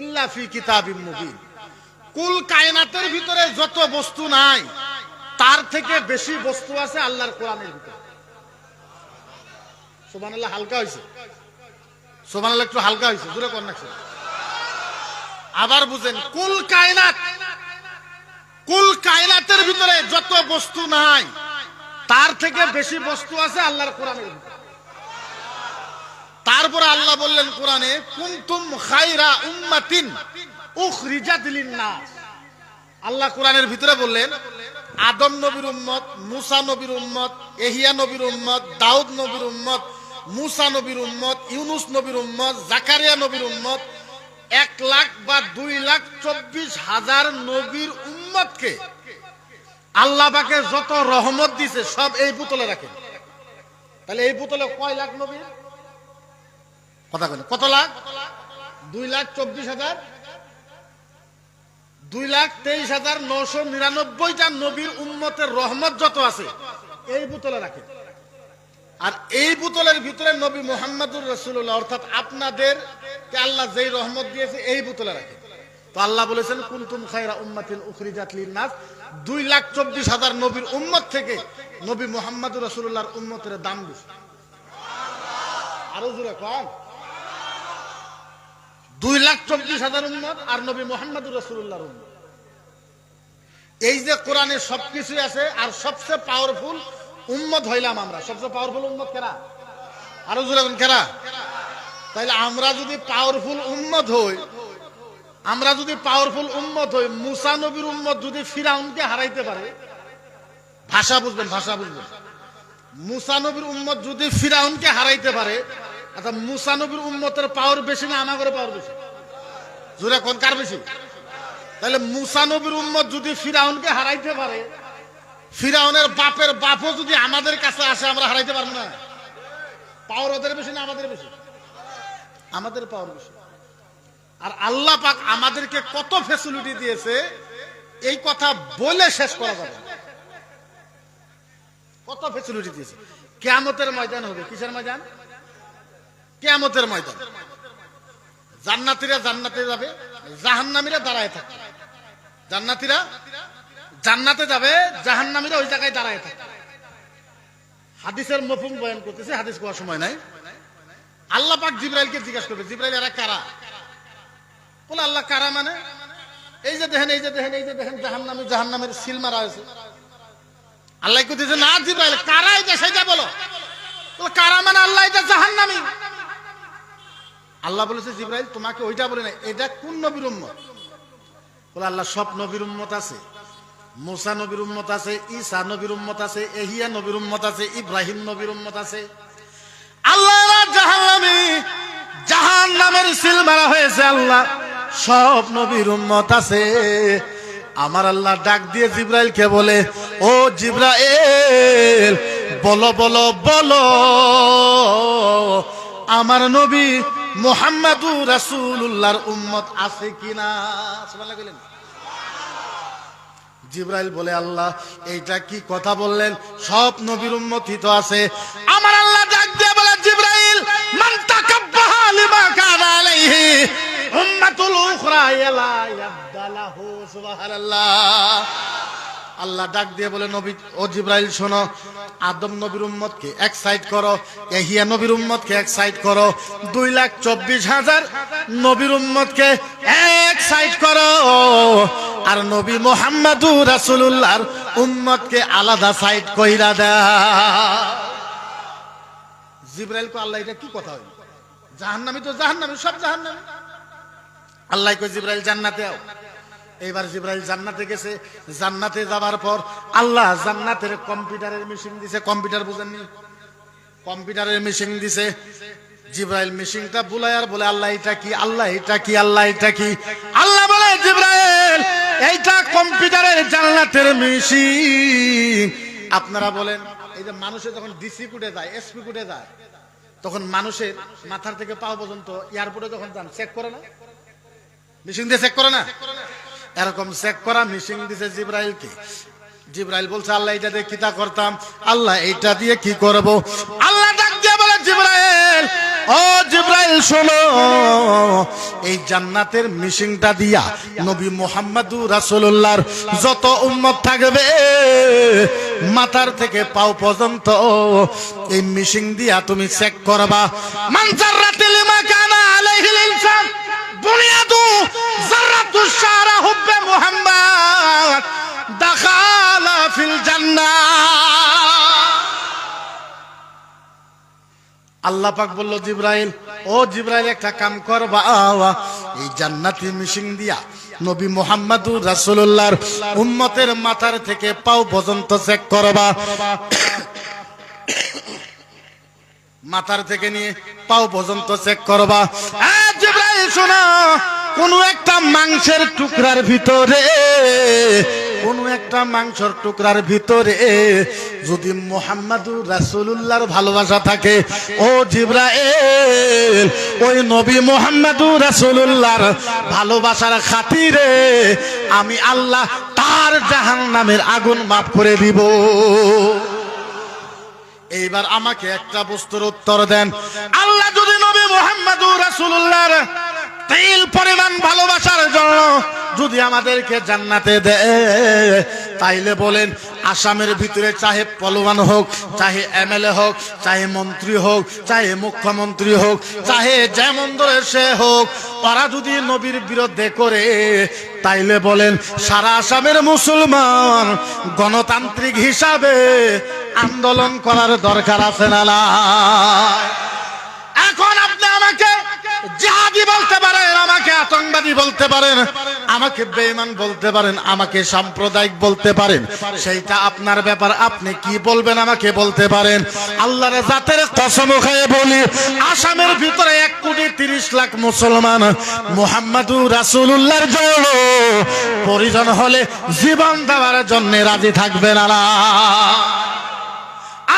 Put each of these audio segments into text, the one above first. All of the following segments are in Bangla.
ইল্লা ফি কিতাবিম মুবিন। কুল কায়নাতের ভিতরে যত বস্তু নাই, তার থেকে বেশি বস্তু আছে আল্লাহর কোরআনের ভিতরে। সুবহানাল্লাহ, হালকা হইছে। সুবহানাল্লাহ, একটু হালকা হইছে নাকছে আবার বুঝেন, কুল কায়নাত, কুল কায়নাতের ভিতরে যত বস্তু নাই, তার থেকে বেশি বস্তু আছে আল্লাহর কোরআনের ভিতরে। তারপরে আল্লাহ বললেন কোরআনে, কুনতুম খাইরা উম্মাতিন উখরিজাত লিন-নাস। আল্লাহ কোরআনের ভিতরে বললেন, আদম নবীর উম্মত, মুসা নবীর উম্মত, এহিয়া নবীর উম্মত, দাউদ নবীর উম্মত, মুসা নবীর উম্মত, ইউনুস নবীর উম্মত, জাকারিয়া নবীর উম্মত, এক লাখ বা দুই লাখ চব্বিশ হাজার নবীর উম্মতকে আল্লাহ পাকে যত রহমত দিছে, সব এই বোতলে রাখেন। তাহলে এই বোতলে কয় লাখ নবী? কথা বলেন কত লাখ? দুই লাখ চব্বিশ হাজার। দুই লাখ তেইশ হাজার নশো নিরানব্বইটা নবীর উম্মতের রহমত যত আছে, এই বোতলে রাখে। আর এই বোতলের ভিতরে নবী মোহাম্মদুর রসুল্লাহ অর্থাৎ আপনাদের আল্লাহ যেই রহমত দিয়েছে, এই বোতলে রাখে। তো আল্লাহ বলেছেন, কুনতুম খায়রা উম্মাতিন উখরিজাত লিন-নাস। দুই লাখ চব্বিশ হাজার নবীর উম্মত থেকে নবী মোহাম্মদুর রসুল্লাহর উম্মতের দাম বেশি। আরও জোরে কম দুই লাখ চব্বিশ হাজার উম্মত আর নবী মোহাম্মদুর রসুল্লাহর উম্মত। এই যে কোরআনে সবকিছুই আছে আর সবচেয়ে পাওয়ারফুল উম্মত হইলাম আমরা। সবচেয়ে পাওয়ারফুল উম্মত কেরা? আরও জোরে বলুন, কেরা? তাইলে আমরা যদি পাওয়ারফুল উম্মত হই, আমরা যদি পাওয়ারফুল উম্মত হই, মুসা নবীর উম্মত যদি ফিরাউনকে হারাইতে পারে, ভাষা বুঝবেন ভাষা বুঝবেন। মুসা নবীর যদি ফিরাউনকে হারাইতে পারে আচ্ছা মুসা নবীর উম্মতের পাওয়ার বেশি না আমাদের পাওয়ার বেশি? জোরে কোন কার বেশি? তাহলে মুসা নবীর উম্মত যদি ফিরাউনকে হারাইতে পারে, ফিরাউনের বাপের বাপও যদি আমাদের কাছে আসে, আমরা হারাইতে পারব না। পাওয়ার ওদের বেশি না আমাদের বেশি? আমাদের পাওয়ার বেশি। আর আল্লাহ পাক আমাদেরকে কত ফেসিলিটি দিয়েছে, এই কথা বলে শেষ করা যাবে কত ফেসিলিটি দিয়েছে? কেয়ামতের ময়দান হবে। কিসের ময়দান? কেয়ামতের ময়দান। জান্নাতিরা জান্নাতে যাবে জাহান্নামীরা দাঁড়ায় থাকবে। জান্নাতিরা জান্নাতে যাবে জাহান্নামীরা ওই জায়গায় দাঁড়ায় থাকবে। হাদিসের মফুম বয়ান করতেছে হাদিস কোয়ার সময় নাই। আল্লাহ পাক জিব্রাইলকে জিজ্ঞাসা করবে জিব্রাইল এরা কারা? বলে আল্লাহ কারা মানে? এই যে দেখেন এই যে দেখেন এই যে দেখেন জাহান্নামী জাহান্নামের সিল মারা হয়েছে। আল্লাহ কইতেছে না জিব্রাইল কারা এটা সেটা বলো? বলে, কারা মানে আল্লাহ এটা জাহান্নামী? আল্লাহ বলেছে, জিব্রাইল, তোমাকে ওইটা বলে না এটা কোন নবীর উম্মত? বলে, আল্লাহ, সব নবীর উম্মত আছে। মুসা নবীর উম্মত আছে, ঈসা নবীর উম্মত আছে, এহিয়া নবীর উম্মত আছে, ইব্রাহিম নবীর উম্মত আছে। আল্লাহ জাহান্নামী জাহান্নামের সিল মারা হয়েছে, আল্লাহ, সব নবীর উম্মত আছে। আমার আল্লাহ ডাক দিয়ে জিব্রাইলকে বলে, ও জিব্রাইল, বলো বলো বলো, আমার নবী জিব্রাইল বলে, আল্লাহ, এইটা কি কথা বললেন? সব নবীর উম্মতি তো আছে। আমার আল্লাহ ডাক দিয়ে বলে, জিব্রাইল, মান উম্মাতুল উখরা ইয়ালা ইয়াবদালাহু সুবহানাল্লাহ। আল্লাহ ডাক দিয়ে বলে, নবী, ও জিব্রাইল, শোনো, আদম নবীর উম্মতকে এক সাইড করো, এহিয়া নবীর উম্মতকে এক সাইড করো, দুই লাখ চব্বিশ হাজার নবীর উম্মতকে এক সাইড করো। আর নবী মোহাম্মদুর রাসূলুল্লাহর উম্মতকে আলাদা সাইড কইরা দেয় জিব্রাইল কো আল্লাহ, এটা কি কথা হইল? জাহান্নামী তো জাহান্নামী, সব জাহান্নামী। আল্লাহ কই জিব্রাইল, জান্নাতে আও। এইবার জিব্রাইল জান্নাতে গেছে। জান্নাতে যাবার পর আল্লাহ জান্নাতের কম্পিউটারের মেশিন দিছে। কম্পিউটার বুঝেননি? কম্পিউটারের মেশিন দিছে। জিব্রাইল মেশিনটা বুলাই আর বলে, আল্লাহ, এটা কি? আল্লাহ, এটা কি? আল্লাহ, এটা কি? আল্লাহ বলে, জিব্রাইল, এইটা কম্পিউটারের জান্নাতের মেশিন আপনারা বলেন, এই যে মানুষে যখন ডিসি কুটে যায় এসপি কুটে যায়, তখন মানুষের মাথার থেকে পাও পর্যন্ত এয়ারপোর্টে যখন যান চেক করে না? মেশিন দিয়ে চেক করে না? এরকম চেক করা মেশিন দিছে জিব্রাইলকে। জিব্রাইল বলছে, আল্লাহ এটা দিয়ে কিতা করতাম? আল্লাহ এইটা দিয়ে কি করব? আল্লাহ ডাক দিয়ে বলে, জিব্রাইল, ও জিব্রাইল, শোনো, এই জান্নাতের মিশিংটা দিয়া নবী মোহাম্মদুর রাসূলুল্লাহর যত উম্মত থাকবে, মাথার থেকে পাও পর্যন্ত এই মিশিং দিয়া তুমি চেক করবা। মানজারাতিল মাকানা আলাইহিল ইনসান, বুনিয়াদু জাররাতু শারা হুব্বে আল্লাহ পাক বলল, জিব্রাইল, ও জিব্রাইল, একটা কাম করবা এই জান্নাতি মিশিং দিয়া নবী মোহাম্মদুর রাসূলুল্লাহর উম্মতের মাথার থেকে পাও পর্যন্ত চেক করবা। মাথার থেকে নিয়ে পাও পর্যন্ত চেক করবা। হ্যাঁ শোনো, কোন একটা মাংসের টুকরার ভিতরে, কোন একটা মাংসের টুকরার ভিতরে যদি মোহাম্মদুর রাসূলুল্লাহর ভালোবাসা থাকে, ও জিব্রাইল, ওই নবী মোহাম্মদুর রাসূলুল্লাহর ভালোবাসার খাতিরে আমি আল্লাহ তার জাহান্নামের আগুন মাফ করে দিব। এইবার আমাকে একটা বস্তুর উত্তর দেন। আল্লাহ যদি নবী মোহাম্মদুর রাসূলুল্লাহর তিল পরিমাণ ভালোবাসার জন্য যদি আমাদেরকে জান্নাতে দেয়, তাইলে বলেন আসামের ভিতরে চাহে পলওয়ান হোক, চাহে এমএলএ হোক, চাহে মন্ত্রী হোক, চাহে মুখ্যমন্ত্রী হোক, চাহে যেমন ধরে সে হোক তারা যদি নবীর বিরুদ্ধে করে, তাইলে বলেন সারা আসামের মুসলমান গণতান্ত্রিক হিসাবে আন্দোলন করার দরকার আছে না এখন আপনি আমাকে জিহাদি বলতে পারেন, আমাকে আতঙ্কবাদী বলতে পারেন, আমাকে বেঈমান বলতে পারেন, আমাকে সাম্প্রদায়িক বলতে পারেন। সেইটা আপনার ব্যাপার, আপনি কি বলবেন আমাকে বলতে পারেন। আল্লাহর জাতের কসম খেয়ে বলি, আসামের ভিতরে এক কোটি তিরিশ লাখ মুসলমান, মোহাম্মদুর রাসূলুল্লাহর জন্য পরিজন হলে জীবন দেওয়ার জন্য রাজি থাকবেন না।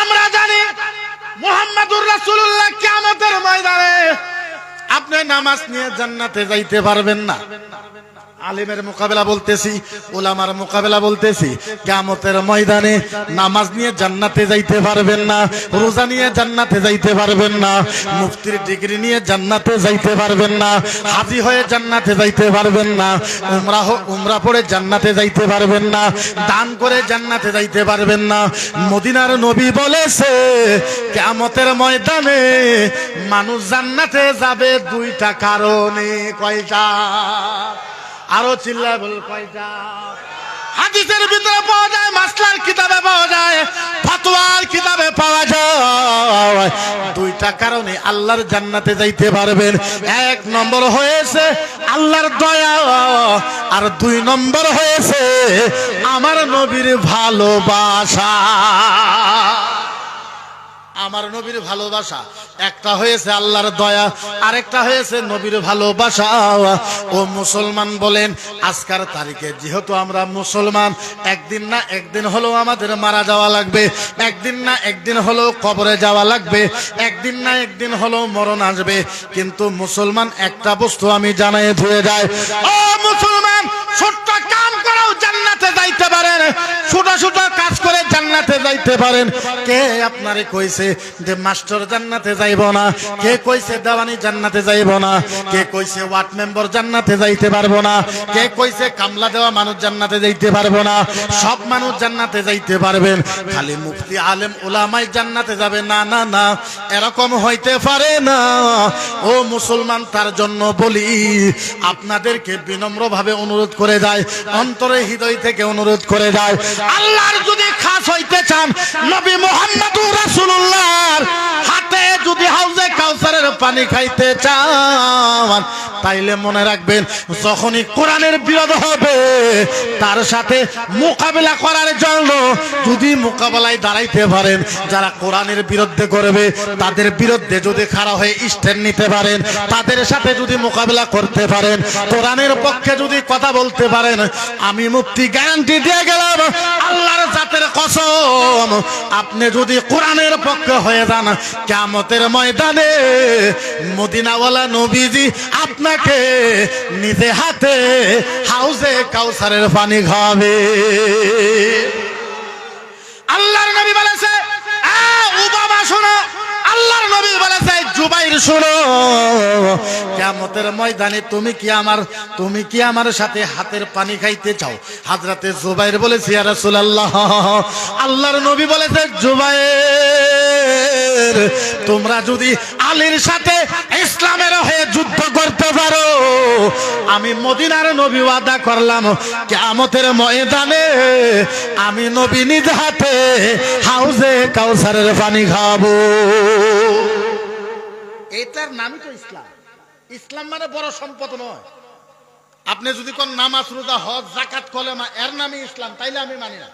আমরা জানি, মোহাম্মদুর রাসূলুল্লাহ কিয়ামতের ময়দানে আপনি নামাজ নিয়ে জান্নাতে যাইতে পারবেন না। আলিমের মোকাবেলা বলতেছি, ওলামার মোকাবেলা বলতেছি, কিয়ামতের ময়দানে নামাজ নিয়ে জান্নাতে যাইতে পারবেন না, রোজা নিয়ে জান্নাতে যাইতে পারবেন না, মুফতির ডিগ্রি নিয়ে জান্নাতে যাইতে পারবেন না, হাজি হয়ে জান্নাতে যাইতে পারবেন না, উমরা উমরা পড়ে জান্নাতে যাইতে পারবেন না, দান করে জান্নাতে যাইতে পারবেন না। মদিনার নবী বলেছে, কিয়ামতের ময়দানে মানুষ জান্নাতে যাবে দুইটা কারণে, কয়টা? আরও চিল্লায় বল কয়টা হাদিসের ভিতরে পাওয়া যায়, মাসলার কিতাবে পাওয়া যায় ফতোয়ার কিতাবে পাওয়া যায়। দুইটা কারণে আল্লাহর জান্নাতে যাইতে পারবেন। এক নম্বর হয়েছে আল্লাহর দয়া, আর দুই নম্বর হয়েছে আমার নবীর ভালোবাসা। আমার নবীর ভালোবাসা। একটা হয়েছে আল্লাহর দয়া, আরেকটা হয়েছে নবীর ভালোবাসা। ও মুসলমান বলেন, আজকার তারিখে যেহেতু আমরা মুসলমান, একদিন না একদিন হলেও আমাদের মারা যাওয়া লাগবে। একদিন না একদিন হলেও কবরে যাওয়া লাগবে। একদিন না একদিন হলেও মরণ আসবে। কিন্তু মুসলমান একটা বস্তু আমি জানাই ধুয়ে যায় ও মুসলমান, ছোট্ট কাম করেও জান্নাতে যাইতে পারেন। ছোট ছোট কাজ করে জান্নাতে যাইতে পারেন। কে আপনারে কইছে যে মাস্টার জান্নাতে যাইব না? কে কইছে দেওয়ানি জান্নাতে যাইব না? কে কইছে ওয়ার্ড মেম্বার জান্নাতে যাইতে পারব না? কে কইছে কামলা দেওয়া মানুষ জান্নাতে যাইতে পারব না? সব মানুষ জান্নাতে যাইতে পারবেন। খালি মুফতি, আলেম, ওলামাই জান্নাতে যাবে। না না না, এরকম হইতে পারে না। ও মুসলমান, তার জন্য বলি, আপনাদেরকে বিনম্রভাবে অনুরোধ করে যায়, অন্তরে হৃদয় থেকে অনুরোধ করে যায়। আল্লাহর যদি খাস হইতে চান নবী মোহাম্মদুর রাসূলুল্লাহর হাতে যদি হাউজে কাউসারের পানি খাইতে চান, তাইলে মনে রাখবেন, যখনই কোরআনের বিরোধ হবে, তার সাথে মোকাবেলা করার জন্য যদি মোকাবেলায় দাঁড়াইতে পারেন, যারা কোরআনের বিরুদ্ধে করবে তাদের বিরুদ্ধে যদি খাড়া হয়ে স্ট্যান্ড নিতে পারেন, তাদের সাথে যদি মোকাবেলা করতে পারেন, কোরআনের পক্ষে যদি কথা বলতে পারেন, আমি মুক্তি গ্যারান্টি দিয়ে গেলাম, আল্লাহর জাতের কসম, আপনি যদি কোরআনের পক্ষে হয়ে যান কেমতের ময়দানে মদিনাওয়ালা নবীজি আপনাকে নিজে হাতে হাউজে কাউসারের পানি খাওয়াবে। আল্লাহর নবী বলেছে আল্লাহর নবী শোনো। কিয়ামতের ময়দানে তুমি কি আমার, তুমি কি আমার সাথে হাতের পানি খাইতে চাও? রাসূলুল্লাহ। আল্লাহর নবী বলেছে, জুবাইর তোমরা যদি আলীর সাথে ইসলামের হয়ে যুদ্ধ করতে পারো, আমি মদিনার নবী ওয়াদা করলাম, কিয়ামতের ময়দানে আমি নবী নিজ হাতে হাউজে কাউসারের পানি খাব এটার নামই তো ইসলাম। ইসলাম মানে বড় সম্পদ নয়। আপনি যদি কোন নামাজ, রোজা, হজ জাকাত কলেমা এর নামই ইসলাম, তাইলে আমি মানি না।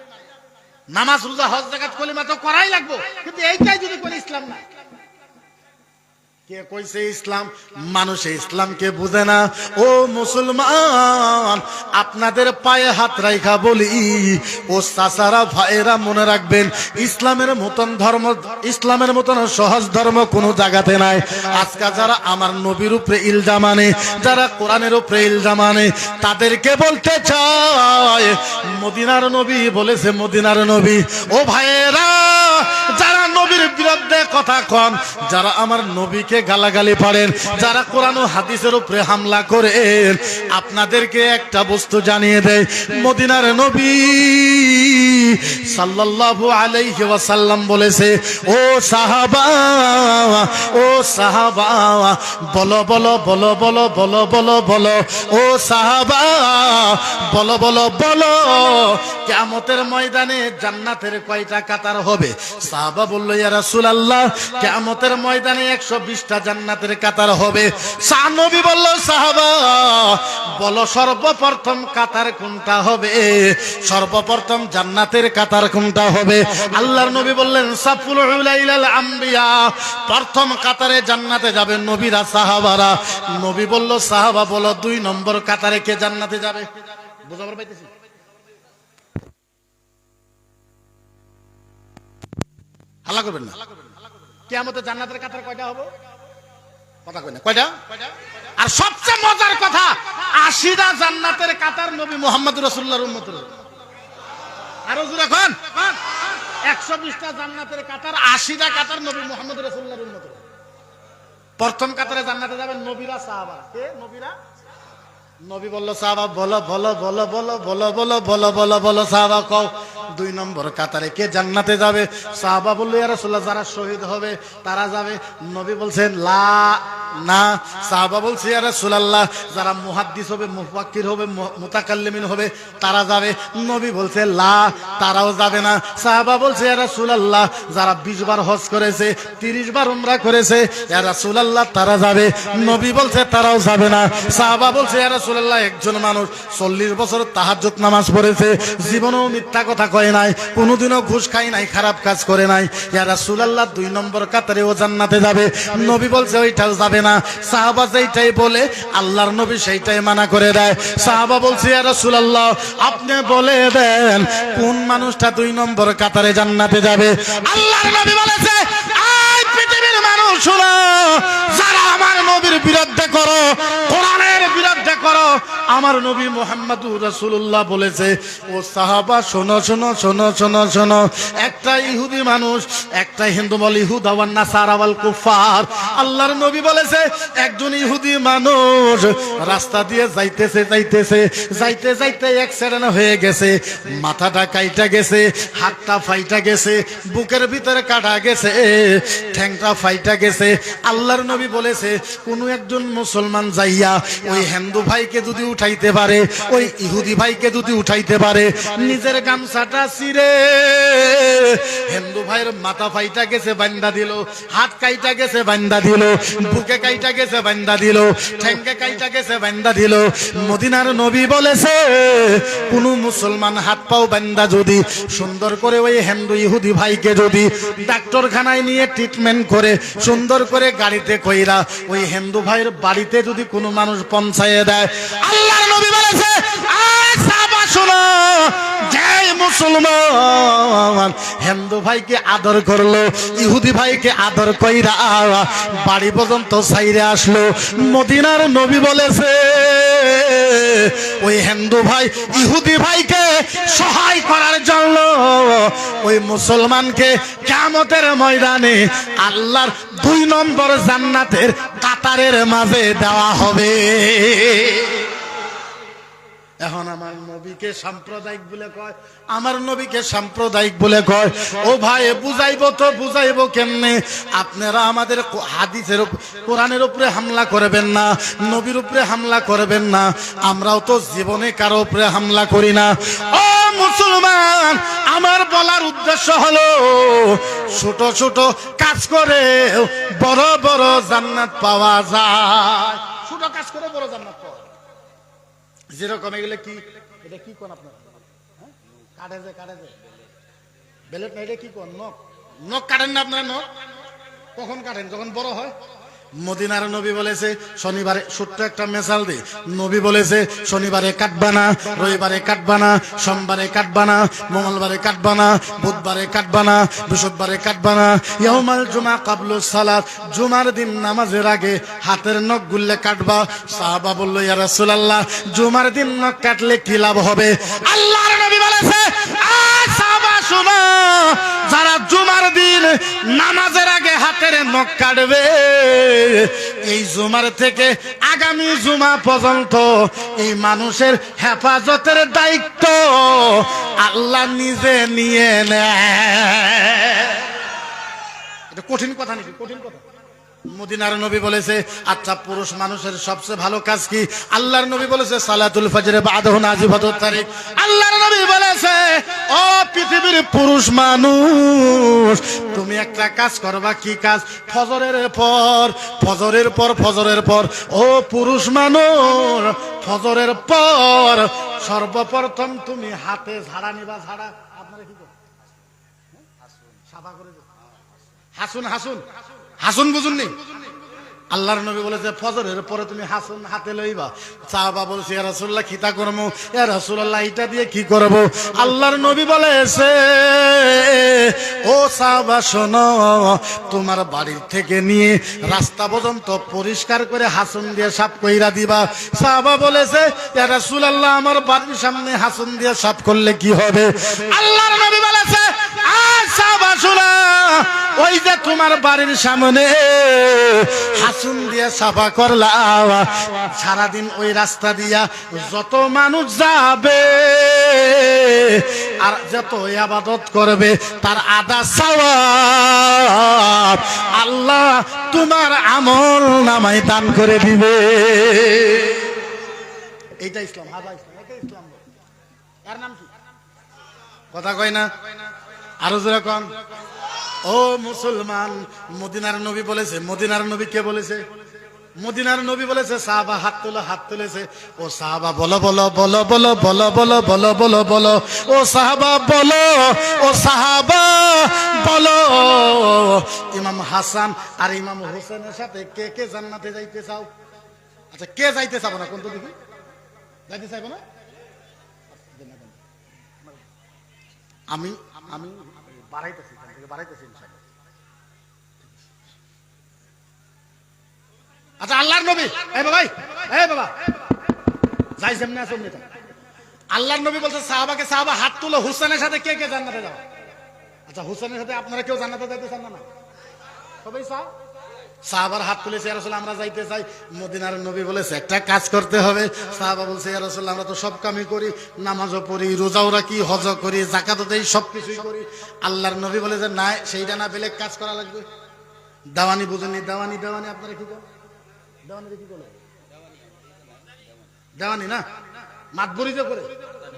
নামাজ রোজা হজ জাকাত কলিমা তো করাই লাগবো। কিন্তু এইটাই যদি কোন ইসলাম না। কে কইছে ইসলাম? মানুষে ইসলামকে বুঝে না। ও মুসলমান, আপনাদের পায়ে হাত রাইখা বলি। ও চাচারা, ভাইয়েরা মনে রাখবেন, ইসলামের মতন ধর্ম, ইসলামের মতন সহজ ধর্ম কোনো জায়গাতে নাই। আজকে যারা আমার নবীর উপরে ইলজাম আনে, যারা কোরআনের উপরে ইলজাম আনে, তাদেরকে বলতে চায়, মদিনার নবী বলেছে মদিনার নবী। ও ভাইয়েরা, যারা নবীর বিরুদ্ধে কথা কন, যারা আমার নবীকে গালাগালি পারেন, যারা কোরআন হাদিসের উপরে হামলা করেন, আপনাদেরকে একটা বস্তু জানিয়ে দেয় মদিনার নবী সাল্লাল্লাহু আলাইহি ওয়াসাল্লাম বলেছে, ও সাহাবা ও সাহাবা, বলো বলো বলো বলো বলো বলো বলো, ও সাহাবা, বলো বলো বলো, কিয়ামতের ময়দানে জান্নাতের কয়টা কাতার হবে? সাহাবা বলল, ইয়া রাসূলুল্লাহ, কিয়ামতের ময়দানে 120টা জান্নাতের কাতার হবে। সানবী বলল, সাহাবা, বলো সর্বপ্রথম কাতার কোনটা হবে? সর্বপ্রথম জান্নাতের কাতার কোনটা হবে? আল্লাহর নবী বললেন সাফুল উলাইলাল আম্বিয়া প্রথম কাতারে জান্নাতে যাবে নবীরা, সাহাবারা। নবী বলল, সাহাবা, বলো দুই নম্বর কাতারে কে জান্নাতে যাবে? বুঝাবার পাইতেছি? হাল্লা করবেন না। কেয়ামতে জান্নাতের কাতার কয়টা হব? কথা আর সবচেয়ে মজার কথা আশিটা জান্নাতের কাতার নবী মোহাম্মদ রসুল্লাহর উম্মতের আরও জোরে কোন একশো বিশটা জান্নাতের কাতার আশিটা কাতার নবী মোহাম্মদ রসুল্লাহর উম্মতের প্রথম কাতারে জান্নাতে যাবেন নবীরা সাহাবা কে নবীরা নবী বলল সাহাবা বলো বলো বলো বলো বলো বলো বলো বলো বলো সাহাবা কও দুই নম্বর কাতারে কে জান্নাতে যাবে? সাহাবা বলল, ইয়া রাসূলুল্লাহ, যারা শহীদ হবে তারা যাবে। নবী বলছেন, লা, না। সাহাবা বলছে, ইয়া রাসূলুল্লাহ, যারা মুহাদ্দিস হবে, মুফাক্কির হবে মুতাকাল্লিমিন হবে, তারা যাবে। নবী বলছে, লা, তারাও যাবে না। সাহাবা বলছে, ইয়া রাসূলুল্লাহ, যারা 20 বার হজ করেছে 30 বার উমরা করেছে, ইয়া রাসূলুল্লাহ, তারা যাবে। নবী বলছে, তারাও যাবে না। সাহাবা বলছে, ইয়া রাসূলুল্লাহ, একজন মানুষ 40 বছর তাহাজ্জুদ নামাজ পড়েছে, জীবনেও মিথ্যা কথা কয় নাই, কোনোদিনও ঘুষ খাই নাই, খারাপ কাজ করে নাই। ইয়া রাসূলুল্লাহ, দুই নম্বর কাতারে ও জান্নাতে যাবে। নবী বলছে, ওইটাও যাবে না। সাহাবা যেইটাই বলে, আল্লাহর নবী সেইটাই মানা করে দেয়। সাহাবা বলছে, ইয়া রাসূলুল্লাহ, আপনি বলে দেন, কোন মানুষটা দুই নম্বর কাতারে জান্নাতে যাবে? আল্লাহর নবী বলেছে পৃথিবীর মানুষ যারা আমার নবীর বিরুদ্ধে করো, কোরআনের বিরুদ্ধে করো। আমার নবী মোহাম্মদুর রাসূলুল্লাহ বলেছে, ও সাহাবা, শোনো শোনো শোনো শোনো শোনো। একটা ইহুদি মানুষ, একটা হিন্দু বল, ইহুদ আওয়ান নাসারা ওয়াল কুফার আল্লাহর নবী বলেছে, একজন ইহুদি মানুষ রাস্তা দিয়ে যাইতেছে যাইতেছে, যাইতে যাইতে অ্যাক্সিডেন্ট হয়ে গেছে। মাথাটা কাইটা গেছে, হাতটা ফাইটা গেছে, বুকের ভিতরে কাটা গেছে, ঠ্যাংটা ফাইটা গেছে। আল্লাহর নবী বলেছে, কোন একজন মুসলমান যাইয়া ওই হিন্দু ভাইকে যদি উঠাইতে পারে, ওই ইহুদি ভাইকে যদি উঠাইতে পারে, নিজের গামছাটা ছিঁড়ে। হিন্দু ভাইয়ের মাথা ফাইটা গেছে, বান্দা দিল। হাত কাইটা গেছে, বান্দা দিল। বুকে কাইটা গেছে, বান্দা দিল। ঠ্যাঙ্গে কাইটা গেছে, বান্দা দিল। মদিনার নবী বলেছে, কোন মুসলমান হাত পাও বান্দা যদি, সুন্দর করে ওই হিন্দু ইহুদি ভাইকে যদি ডাক্তারখানায় নিয়ে ট্রিটমেন্ট করে, সুন্দর করে গাড়িতে কইরা, ওই হিন্দু ভাইয়ের বাড়িতে যদি কোনো মানুষ পৌঁছায় দেয় আল্লাহর নবী বলেছে "আয় সাহাবা শোনো, যে মুসলমান হিন্দু ভাইকে আদর করল ইহুদি ভাইকে আদর কইরা বাড়ি পর্যন্ত সাইরে আসলো মদিনার নবী বলেছে ওই হিন্দু ভাই, ইহুদি ভাইকে সহায় করার জন্য ওই মুসলমানকে কামতের ময়দানে আল্লাহর দুই নম্বর জান্নাতের কাতারের মাঝে দেওয়া হবে। এখন আমার নবীকে সাম্প্রদায়িক বলে কয়, আমার নবীকে সাম্প্রদায়িক বলে কয়। ও ভাই বুঝাইব তো, বুঝাইব কেমনে? আপনারা আমাদের হাদিসের কোরআনের উপরে হামলা করবেন না, নবীর উপরে হামলা করবেন না। আমরাও তো জীবনে কারও উপরে হামলা করি না। ও মুসলমান, আমার বলার উদ্দেশ্য হলো, ছোট ছোট কাজ করে বড় বড় জান্নাত পাওয়া যায়। ছোট কাজ করে বড় জান্নাত যেরকম এগুলো কি? এটা কি কোন আপনার? হ্যাঁ? কাটে যে কাটে যে। বেলেট না এটা কি কোন? নখ? নখ কাটেন না আপনারা নখ? কখন কাটেন? যখন বড় হয়? মদিনার নবী বলেছে, শনিবারে ছোট্ট একটা মেসাল দে। নবী বলেছে, শনিবারে কাটবা না, রবিবারে কাটবা না, সোমবারে কাটবা না, মঙ্গলবারে কাটবানা বুধবারে কাটবানা বৃহস্পতিবারে কাটবা না। ইয়াউমাল জুমা কাবলু সালাত, জুমার দিন নামাজের আগে হাতের নখ গুললে কাটবা। সাহাবা বলল, ইয়া রাসূলুল্লাহ, জুমার দিন নখ কাটলে কি লাভ হবে? আল্লাহর নবী বলেছে আয় সাহাবা, শোনো, যারা জুমার দিন নামাজের হাতের নখ কাটবে। এই জুমার থেকে আগামী জুমা পর্যন্ত এই মানুষের হেফাজতের দায়িত্ব আল্লাহ নিজে নিয়ে নেয়। এটা কঠিন কথা নাকি? কঠিন কথা। মদিনার নবী বলেছে আচ্ছা পুরুষ মানুষের সবচেয়ে ভালো কাজ কি? আল্লাহর নবী বলেছে, সালাতুল ফজরে বাদহ নাজিবাতুত তারিক আল্লাহর নবী বলেছে, ও পৃথিবীর পুরুষ মানুষ, তুমি একটা কাজ করবা, কি কাজ? ফজরের পর ফজরের পর ফজরের পর। ও পুরুষ মানুষ, ফজরের পর, সর্বপ্রথম তুমি হাতে ঝাড়া নিবা, ঝাড়া। আপনারা কি করেন? সাফা করে হাসুন হাসুন। হাসুন হাসুন বুঝুননি আল্লাহর নবী বলেছে ফজরের পরে তুমি হাসুন হাতে লইবা। সাহাবা বলছে, ইয়া রাসূলুল্লাহ খিতা করমু? ইয়া রাসূলুল্লাহ, এটা দিয়ে কি করব? আল্লাহর নবী বলেছে ও সাহাবা, শোনো, তোমার বাড়ির থেকে নিয়ে রাস্তা পর্যন্ত পরিষ্কার করে হাসুন দিয়ে সাফ কইরা দিবা। সাহাবা বলেছে ইয়া রাসূলুল্লাহ, আমার বাড়ির সামনে হাসুন দিয়ে সাফ করলে কি হবে? আল্লাহর নবী বলেছে ওই যে তোমার বাড়ির সামনে হাসুন দিয়ে সাফা করলাম। সারাদিন ওই রাস্তা দিয়া যত মানুষ যাবে আর যত আবাদত করবে, তার আদা সওয়াব আল্লাহ তোমার আমল নামায় দান করে দিবে। এইটা ইসলাম হাজা ইসলাম ইসলাম। এর নাম কি? কথা কয় না? আরও যেরকম ও মুসলমান, মদিনার নবী বলেছে, মদিনার নবী কে বলেছে? মদিনার নবী বলেছে, সাহাবা হাত তুলো, হাত তুলেছে। ও সাহাবা বলো বলো বলো বলো বলো বলো বলো বলো বলো। ও সাহাবা বলো, ও সাহাবা বলো। ইমাম হাসান আর ইমাম হোসেনের সাথে কে কে জান্নাতে যাইতে চাও? আচ্ছা কে যাইতে চাবো না? কোন তো দেখি? যাইতে চাইব না? আমি আমি বাড়াইতেছি, এখান থেকে বাড়াইতেছি ইনশাল্লাহ আচ্ছা আল্লাহর নবী এই বাবা এই বাবা। যাই যেমনি আল্লাহর নবী বলছে, সাহাবাকে সাহাবা হাত তুলো হুসেনের সাথে কে কে জান্নাতে যাওয়া? আচ্ছা হুসেনের সাথে আপনারা কেউ জান্নাতে যাইতে চান না? সবাই চাও সাহাবার হাত তুলেছে ইয়ারসুল আমরা যাইতে চাই। মদিনার নবী বলেছে, একটা কাজ করতে হবে। সাহাবা বলছে ইয়ারসুল আমরা তো সব কামই করি, নামাজও পড়ি, রোজাও রাখি হজ করি জাকাতও দেই, সব কিছুই করি। আল্লাহর নবী বলে যে, না, সেইটা না বেলেগ কাজ করা লাগবে। দাওয়ানি বুঝেননি, দাওয়ানি দাওয়ানি, আপনারা কি করেন? দাওয়ানি কি বলে দেওয়ানি না? মাতবরি যে করে,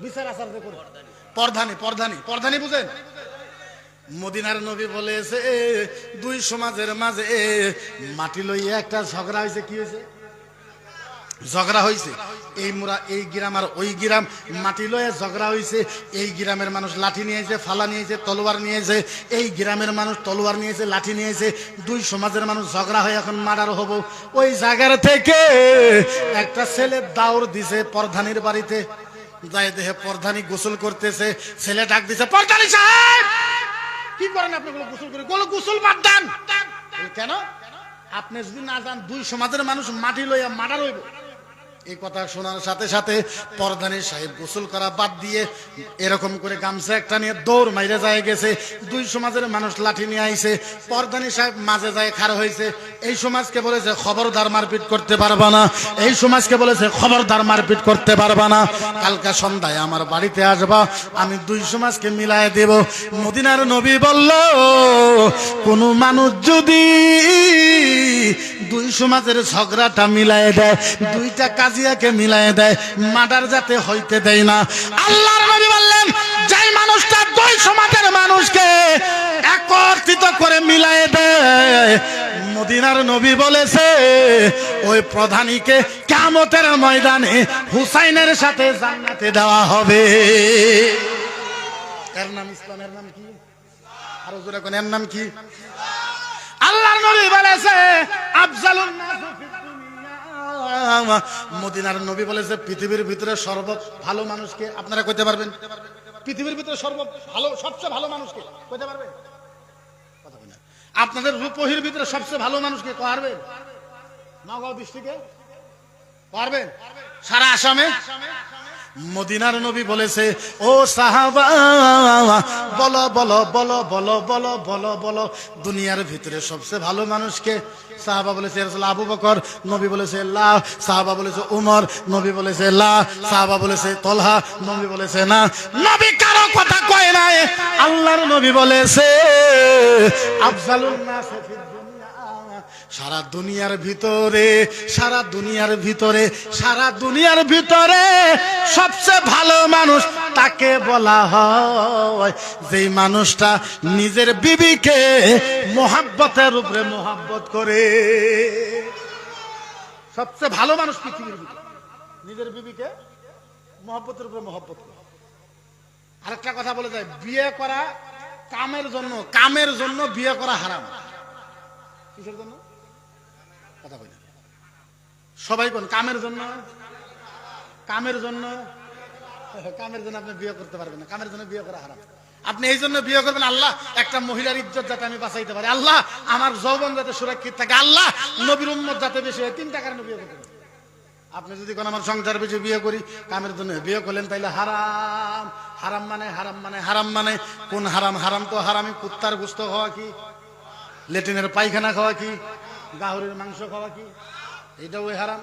বিচার আচার যে করে। পর্ধানি পর্ধানি পর্ধানি বুঝেন? মদিনার নবী বলেছে দুই সমাজের মাঝে মাটি লইয়া একটা ঝগড়া হয়েছে কি হয়েছে ঝগড়া হয়েছে এই মুরা, এই গ্রাম আর ওই গ্রাম মাটি লয়ে ঝগড়া হয়েছে এই গ্রামের মানুষ লাঠি নিয়েছে ফালা নিয়েছে তলোয়ার নিয়েছে এই গ্রামের মানুষ তলোয়ার নিয়েছে লাঠি নিয়েছে দুই সমাজের মানুষ ঝগড়া হয়ে এখন মার্ডার হব। ওই জায়গার থেকে একটা ছেলে দাউর দিছে প্রধানীর বাড়িতে। যাই দেহে প্রধানী গোসল করতেছে। ছেলে ডাক দিছে, প্রধানী সাহেব! কি করেন আপনি গুলো গোসল করে? গোলো গোসল বাদ দেন। কেন? আপনি যদি না যান দুই সমাজের মানুষ মাটি লইয়া মাটা হইব। এই কথা শোনার সাথে সাথে পরদানি সাহেব গোসল করা বাদ দিয়ে এরকম করে গামছা একটা নিয়ে দৌড় মাইরে যায় গেছে। দুই সমাজের মানুষ লাঠি নিয়ে আইছে। পরদানি সাহেব মাঝে যায় খার হয়েছে। এই সমাজকে বলেছে খবরদার মারপিট করতে পারবা না। এই সমাজকে বলেছে খবরদার মারপিট করতে পারবা না। কালকা সন্ধ্যায় আমার বাড়িতে আসবা। আমি দুই সমাজকে মিলায় দেব। মদিনার নবী বলল, কোন মানুষ যদি দুই সমাজের ঝগড়াটা মিলায় দেয়, দুইটা কাজিয়াকে মিলায় দেয়, মার্ডার যাতে হইতে দেয় না। আল্লাহর নবী বললেন, যেই মানুষটা দুই সমাজের মানুষকে একত্রিত করে মিলায় দেয়, মদিনার নবী বলেছে, ওই প্রধানীকে কামতের ময়দানে হুসাইনের সাথে জান্নাতে দেওয়া হবে। এর নাম ইসলামের নাম কি? আরও জোরে কোন, এর নাম কি? আল্লাহর নবী বলেছে, আফজালুন নাসু দুনিয়া। মদিনার নবী বলেছে পৃথিবীর ভিতরে সর্ব ভালো মানুষকে আপনারা কইতে পারবেন? পৃথিবীর ভিতরে সর্ব ভালো, সবচেয়ে ভালো মানুষকে কইতে পারবেন? আপনাদের রূপহীর ভিতরে সবচেয়ে ভালো মানুষকে পারবেন? নগাঁও ডিস্ট্রিক্টে? পারবেন? সারা আসামে? মদিনার নবী বলেছে, ও সাহাবা, বলো বলো বলো বলো বলো বলো বলো, দুনিয়ার ভিতরে সবচেয়ে ভালো মানুষকে? সাহাবা বলেছে আবু বকর। নবী বলেছে, লা। সাহাবা বলেছে, উমর। নবী বলেছে, লা। সাহাবা বলেছে, তলহা। নবী বলেছে, না। নবী কারও কথা কয় নাই। আল্লাহর নবী বলেছে, আফজালুন নাস সারা দুনিয়ার ভিতরে, সারা দুনিয়ার ভিতরে, সারা দুনিয়ার ভিতরে সবচেয়ে ভালো মানুষ তাকে বলা হয়। যেই মানুষটা নিজের বিবিকে মোহাব্বতের উপরে মোহাব্বত করে। সবচেয়ে ভালো মানুষ পৃথিবীর নিজের বিবিকে মোহাব্বতের উপরে মোহাব্বত করে। আরেকটা কথা বলে যায়, বিয়ে করা কামের জন্য কামের জন্য বিয়ে করা হারাম। কিসের জন্য? কথা বলি সবাই কোন, কামের জন্য? কামের জন্য? কামের জন্য আপনি বিয়ে করতে পারবেন না, কামের জন্য বিয়ে করা হারাম। আপনি এই জন্য বিয়ে করবেন, আল্লাহ, একটা মহিলার ইজ্জত যাতে আমি বাঁচাইতে পারি। আল্লাহ, আমার যৌবন যাতে সুরক্ষিত থাকে। আল্লাহ, নবীর উম্মত যাতে বেশি হয়। তিনটা কারণে বিয়ে করতে আপনি যদি কোন আমার সংসার বেশি বিয়ে করি, কামের জন্য বিয়ে করলেন, তাইলে হারাম। হারাম মানে হারাম মানে হারাম মানে কোন হারাম? হারাম তো হারামি কুত্তার গুস্ত খাওয়া কি? লেটিনের পায়খানা খাওয়া কি? গাহরির মাংস খাওয়া কি? এটা ওই হারাম।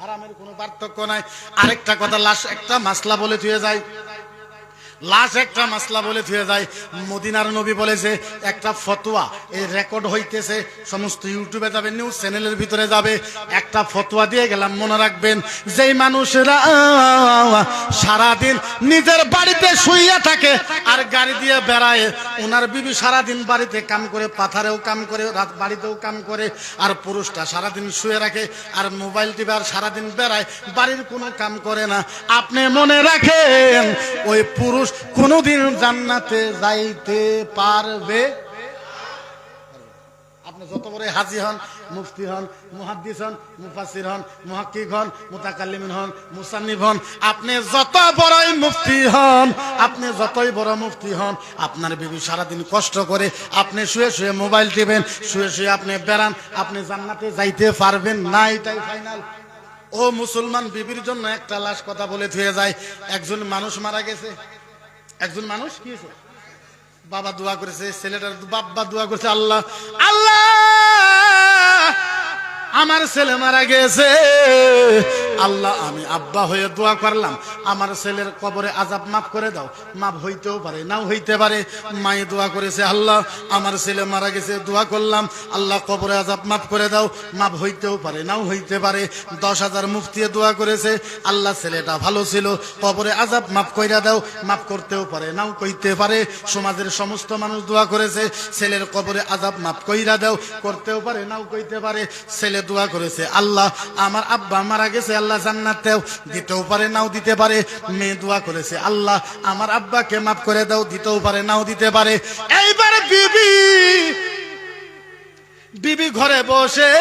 হারামের কোনো পার্থক্য নাই। আরেকটা কথা, লাশ একটা মাসলা বলে থুয়ে যায়। লাশ একটা মাসলা বলে থুয়ে যায়। মদিনার নবী বলেছে, একটা ফতোয়া এই রেকর্ড হইতেছে, সমস্ত ইউটিউবে যাবে নিউজ চ্যানেলের ভিতরে যাবে। একটা ফতোয়া দিয়ে গেলাম, মনে রাখবেন, যেই মানুষেরা সারাদিন নিজের বাড়িতে শুইয়া থাকে আর গাড়ি দিয়ে বেড়ায়, ওনার বিবি সারাদিন বাড়িতে কাম করে, পাথারেও কাম করে, রাত বাড়িতেও কাম করে, আর পুরুষটা সারাদিন শুয়ে রাখে, আর মোবাইল টিপে আর সারাদিন বেড়ায়, বাড়ির কোনো কাম করে না। আপনি মনে রাখেন, ওই পুরুষ কোনোদিন জান্নাতে যাইতে পারবে? আপনি যত বড় হাজি হন, মুফতি হন, মুহাদ্দিস হন মুফাসির হন, মুহাক্কিক হন, মুতাকাল্লিমিন হন, মুসান্নিফ হন, আপনি যত বড়ই মুফতি হন, আপনি যতই বড় মুফতি হন, আপনার বিবি সারাদিন কষ্ট করে আপনি শুয়ে শুয়ে মোবাইল টিপেন, শুয়ে শুয়ে আপনি বেড়ান, আপনি জান্নাতে যাইতে পারবেন না, এটাই ফাইনাল ও মুসলমান বিবির জন্য একটা লাশ কথা বলে থুয়ে যায়, একজন মানুষ মারা গেছে। একজন মানুষ? কি হয়েছে? বাবা দোয়া করেছে, ছেলেটার বাবা দোয়া করেছে, আল্লাহ আল্লাহ, আমার ছেলে মারা গেছে। আল্লাহ, আমি আব্বা হয়ে দোয়া করলাম। আমার ছেলের কবরে আজাব মাফ করে দাও। মাফ হইতেও পারে, নাও হইতে পারে। মায়ে দোয়া করেছে, আল্লাহ, আমার ছেলে মারা গেছে, দোয়া করলাম। আল্লাহ, কবরে আজাব মাফ করে দাও। মাফ হইতেও পারে, নাও হইতে পারে। দশ হাজার মুফতিয়ে দোয়া করেছে। আল্লাহ, ছেলেটা ভালো ছিল। কবরে আজাব মাফ কইরা দাও। মাফ করতেও পারে, নাও কইতে পারে। সমাজের সমস্ত মানুষ দোয়া করেছে। ছেলের কবরে আজাব মাফ কইরা দাও। করতেও পারে, নাও কইতে পারে। ছেলে দোয়া করেছে, আল্লাহ, আমার আব্বা মারা গেছে আল্লাহ জান্নাত দিতেও পারে, নাও দিতে পারে। মেয়ে দোয়া করেছে, আল্লাহ, আমার আব্বাকে মাফ করে দাও, দিতেও পারে, নাও দিতে পারে। এইবার বিবি বিবি ঘরে বসে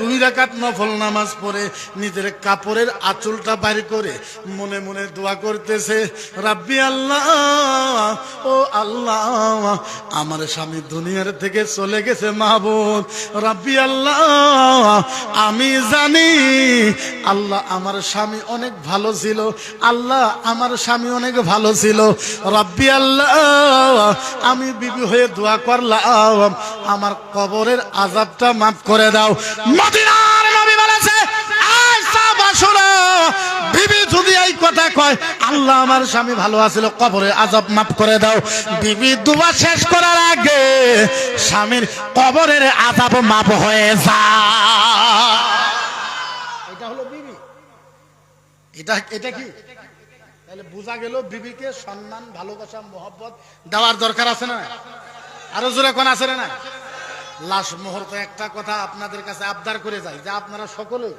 দুই রাকাত নফল নামাজ পড়ে, নিজের কাপড়ের আঁচলটা বাইর করে মনে মনে দোয়া করতেছে, রাব্বি আল্লাহ, ও আল্লাহ, আমার স্বামী দুনিয়ার থেকে চলে গেছে মাহবুব। রাব্বি আল্লাহ, আমি জানি আল্লাহ আমার স্বামী অনেক ভালো ছিল, আল্লাহ আমার স্বামী অনেক ভালো ছিল। রাব্বি আল্লাহ, আমি বিবি হয়ে দোয়া করলাম, আমার কবরের আজাবটা মাফ করে দাও। মদিনার নবী বলেছে "আয় সাহাবা শোনো, বিবি যদি এই কথা কয় আল্লাহ আমার স্বামী ভালো আছিল কবরে আজাব মাফ করে দাও। বিবি দুয়া শেষ করার আগে স্বামীর কবরের আজাব মাফ হয়ে যায়। এটা হলো বিবি। এটা এটা কি? তাহলে বোঝা গেল বিবিকে সম্মান ভালোবাসা মোহব্বত দেওয়ার দরকার আছে না আরও জোরে কোন আছে না লাশ মুহূর্তে একটা কথা আপনাদের কাছে আবদার করে যাই, যে আপনারা সকলে,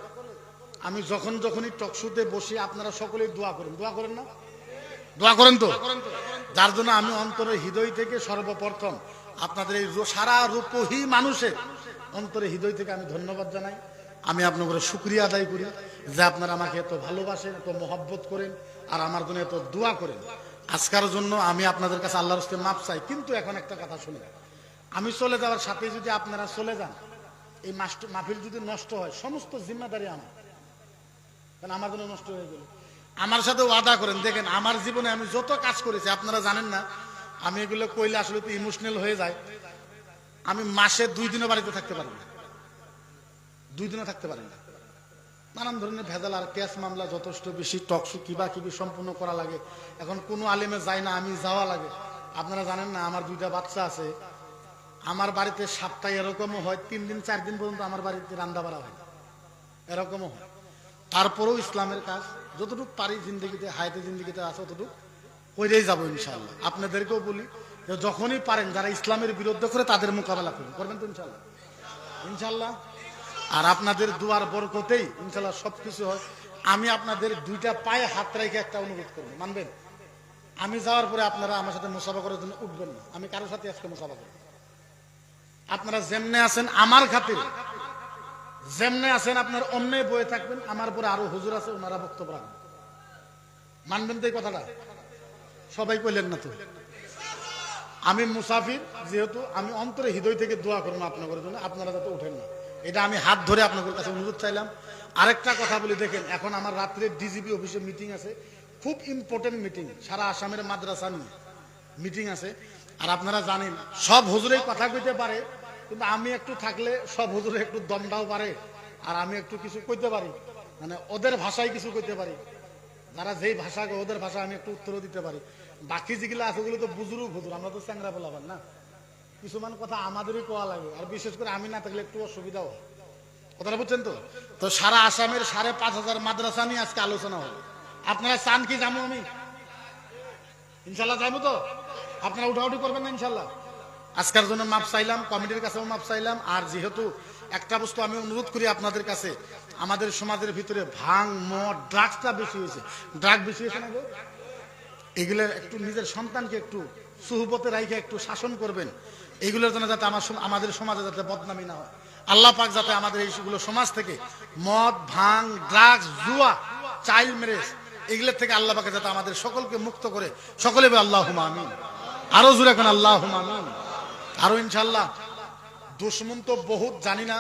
আমি যখন যখনই টকশুতে বসি, আপনারা সকলেই দোয়া করেন। দোয়া করেন না? দোয়া করেন তো? যার জন্য আমি অন্তরে হৃদয় থেকে সর্বপ্রথম আপনাদের এই সারা রূপহী মানুষের অন্তরে হৃদয় থেকে আমি ধন্যবাদ জানাই। আমি আপনাদের শুক্রিয়া আদায় করি যে আপনারা আমাকে এত ভালোবাসেন, এত মহব্বত করেন আর আমার জন্য এত দোয়া করেন। আজকার জন্য আমি আপনাদের কাছে আল্লাহর মাপ চাই, কিন্তু এখন একটা কথা শুনে। আমি চলে যাওয়ার সাথে যদি আপনারা চলে যান, এই মাহফিল যদি নষ্ট হয়, সমস্ত জিম্মাদারি আমার। কারণ আমার জন্য নষ্ট হয়ে গেল। আমার সাথে ওয়াদা করেন, দেখেন, আমার জীবনে আমি যত কাজ করেছি, আপনারা জানেন না, আমি এগুলো কইলে আসলে তো ইমোশনাল হয়ে যায়। আমি মাসে দুই দিনও বাড়িতে থাকতে পারি না। দুই দিনও থাকতে পারি না। নানান ধরনের ভেজাল আর কেস মামলা যথেষ্ট বেশি টকশু কিবা কিবি সম্পূর্ণ করা লাগে। এখন কোনো আলেমে যায় না, আমি যাওয়া লাগে। আপনারা জানেন না, আমার দুইটা বাচ্চা আছে। আমার বাড়িতে সপ্তাহে এরকমও হয়, তিন দিন, চার দিন পর্যন্ত আমার বাড়িতে রান্না বাড়া হয়। এরকমও হয়। তারপরেও ইসলামের কাজ, যতটুকু পারি জিন্দগিতে, হায়াতে জিন্দগিতে আছে ততটুকু করেই যাব ইনশাল্লাহ আপনাদেরকেও বলি যে যখনই পারেন, যারা ইসলামের বিরুদ্ধে করে তাদের মোকাবেলা করুন। করবেন তো ইনশাল্লাহ ইনশাল্লাহ আর আপনাদের দুয়ার বরকতেই ইনশাল্লাহ সব কিছু হয়। আমি আপনাদের দুইটা পায়ে হাত রেখে একটা অনুরোধ করব। মানবেন? আমি যাওয়ার পরে আপনারা আমার সাথে মোসাফা করার জন্য উঠবেন না। আমি কারোর সাথে আজকে মোসাফা করব আপনারা যেমনে আছেন আমার খাতিরে, যেমনে আছেন আপনার অন্য বয়ে থাকবেন, আমার পরে আরও হুজুর আছে, ওনারা বক্তব্য রাখবেন মানবেন তো এই কথাটা? সবাই কইলেন না তো? আমি মুসাফির, যেহেতু আমি অন্তরে হৃদয় থেকে দোয়া করব আপনাদের জন্য, আপনারা যাতে উঠেন না। এটা আমি হাত ধরে আপনাদের কাছে অনুরোধ চাইলাম। আরেকটা কথা বলি, দেখেন, এখন আমার রাত্রে ডিজিপি অফিসে মিটিং আছে। খুব ইম্পর্টেন্ট মিটিং সারা আসামের মাদ্রাসা নিয়ে মিটিং আছে। আর আপনারা জানেন, সব হুজুরেই কথা কইতে পারে, কিন্তু আমি একটু থাকলে সব হুজুরে একটু দমটাও পারে, আর আমি একটু কিছু কইতে পারি। মানে ওদের ভাষায় কিছু কইতে পারি। যারা যেই ভাষা ওদের ভাষা আমি একটু উত্তরও দিতে পারি। বাকি যেগুলো আছে, ওগুলো তো বুজুরু হুজুর, আমরা তো চ্যাংরা বলাবার না। কিছুমান কথা আমাদেরই কোয়া লাগে, আর বিশেষ করে আমি না থাকলে একটু অসুবিধাও কথাটা বুঝছেন তো? তো সারা আসামের সাড়ে পাঁচ হাজার মাদ্রাসা নিয়ে আজকে আলোচনা হবে। আপনারা চান কি যাব আমি? ইনশাল্লাহ যাইবো তো? আপনারা উঠাউঠি করবেন না ইনশাল্লাহ আজকের জন্য মাপ চাইলাম, কমিটির কাছেও মাপ চাইলাম, আর যেহেতু একটা বস্তু আমি অনুরোধ করি আপনাদের কাছে, আমাদের সমাজের ভিতরে ভাং, মদ ড্রাগসটা বেশি হয়েছে। ড্রাগ বেশি হয়েছে না গো? এগুলো একটু নিজের সন্তানকে একটু সুহবতে রাইখে একটু শাসন করবেন। এগুলোর জন্য যাতে আমার আমাদের সমাজে যাতে বদনামি না হয়। আল্লাহ পাক যাতে আমাদের এইগুলো সমাজ থেকে মদ, ভাং ড্রাগস জুয়া চাইল্ড ম্যারেজ এগুলোর থেকে আল্লাহ পাকে যাতে আমাদের সকলকে মুক্ত করে। সকলে আল্লাহ আমিন। আরও জুড়ে এখন আল্লাহ আরও ইনশাল্লাহ দুশ্মন তো বহুত, জানি না।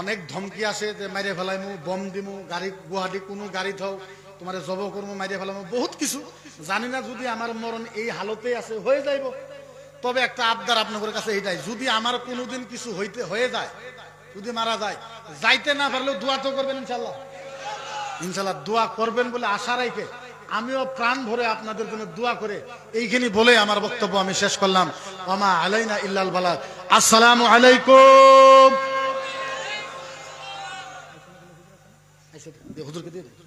অনেক ধমকি আছে যে মাইরে ফেলাইমু, বম দিমু গাড়ি গুয়াহাটি কোনো গাড়ি থাও তোমার জব করব মাইরে ফেলামু, বহুত কিছু। জানি না যদি আমার মরণ এই হালতে আছে, হয়ে যাইব। তবে একটা আবদার আপনাদের কাছে এইটাই যদি আমার কোনোদিন কিছু হইতে, হয়ে যায়, যদি মারা যায়, যাইতে না পারলেও দোয়া তো করবেন ইনশাল্লাহ ইনশাল্লাহ দোয়া করবেন বলে আশা রেখে আমিও প্রাণ ভরে আপনাদের জন্য দোয়া করে এইখানে বলে আমার বক্তব্য আমি শেষ করলাম। ওমা আলাইনা ইল্লাল বালাক আসসালামু আলাইকুম। হুজুরকে দিয়ে।